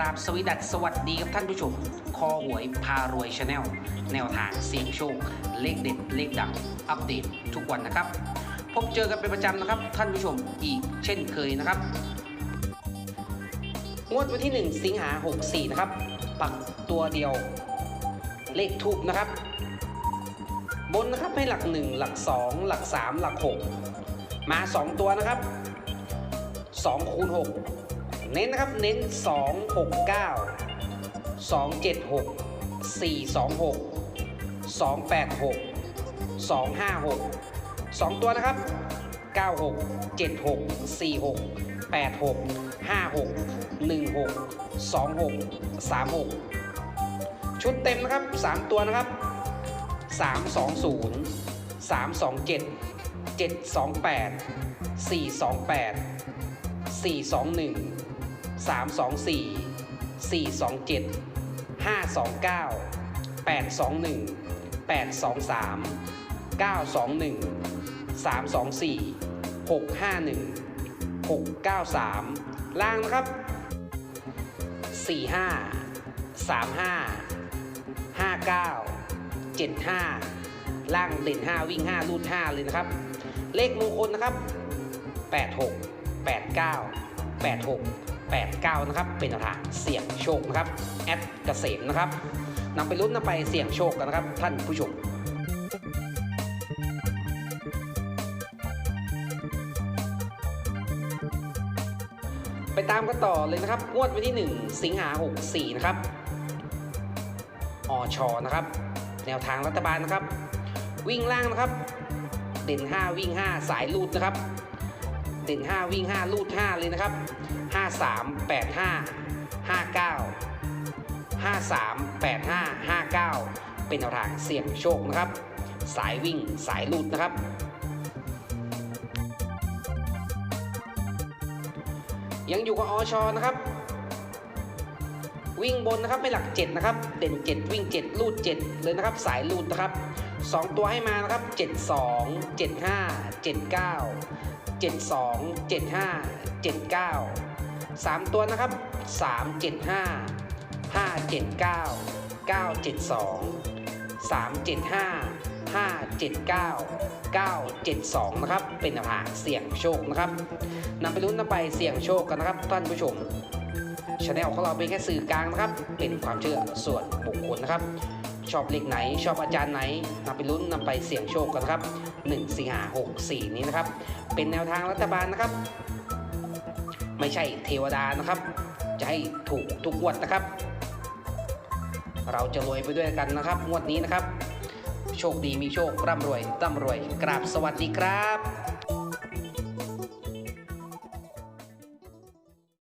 ราบสวีดัสสวัสดีครับท่านผู้ชม คอหวยพารวยชาแนลแนวทางเสี่ยงโชค เลขเด็ด เลขดัง อัปเดตทุกวันนะครับ พบเจอกันเป็นประจำนะครับ ท่านผู้ชมอีกเช่นเคยนะครับ งวดวันที่ 1 สิงหา 64 นะครับ ปักตัวเดียวเลขทูบนะครับ บนนะครับให้หลัก 1 หลัก 2 หลัก 3 หลัก 6 มา 2 ตัวนะครับ2คูณ6 เน้นนะครับเน้น 2 6 9 2 7 6 4 2 6 2 8 6 2 5 6 2 ตัวนะครับ 9 6 7 6 4 6 8 6 5 6 1 6 2 6 3 6 ชุดเต็มนะครับ 3 ตัวนะครับ 3 2 0 327 728 428 421 3 2 4 4 2 7 5 2 9 8 2 1 8 2 3 9 2 1 3 2 4 6 5 1 6 9 3 ล่างนะครับ 4 5 3 5 5 9 7 5 ล่างเด่น 5 วิ่ง 5 รูด 5 เลยนะครับ เลขมงคลนะครับ 86 89 86 89 นะครับ เป็นทางเสี่ยงโชคนะครับแอดเกษมนะครับนำไปลุ้นนำไปเสี่ยงโชคกันนะครับ ท่านผู้ชมไปตามกันต่อเลยนะครับ งวดวันที่ 1 สิงหา64 นะครับอชอนะครับ แนวทางรัฐบาลนะครับ วิ่งล่างนะครับ เด่น 5 วิ่ง 5 สายลูดนะครับ เด่น 5 วิ่ง 5 ลูด 5 เลยนะครับ 53 85 59 53 85 59 เป็นแนวทางเสี่ยงโชคนะครับ สายวิ่งสายลูดนะครับยังอยู่กับอชนะครับ วิ่งบนนะครับไม่หลัก 7 นะครับ เด่น 7 วิ่ง 7 ลูด 7 เลยนะครับ สายลูดนะครับ 2 ตัวให้มานะครับ 72 75 79 72 75 79 3 ตัวนะครับ 3 75 5 79 9 72 3 75 5 79 9 72 นะครับ เป็นแนวทางเสี่ยงโชคนะครับนำไปลุ้นนำไปเสี่ยงโชคกันนะครับท่านผู้ชมชาแนลของเราเป็นแค่สื่อกลางนะครับ เป็นความเชื่อส่วนบุคคลนะครับ ชอบเลขไหน ชอบอาจารย์ไหนนำไปลุ้นนำไปเสี่ยงโชคกันนะครับ 1 สิงหา64 นี้นะครับ เป็นแนวทางรัฐบาลนะครับ ไม่ใช่เทวดานะครับ จะให้ถูกทุกงวดนะครับ เราจะรวยไปด้วยกันนะครับ งวดนี้นะครับ โชคดีมีโชคร่ำรวยร่ำรวยกราบสวัสดีครับ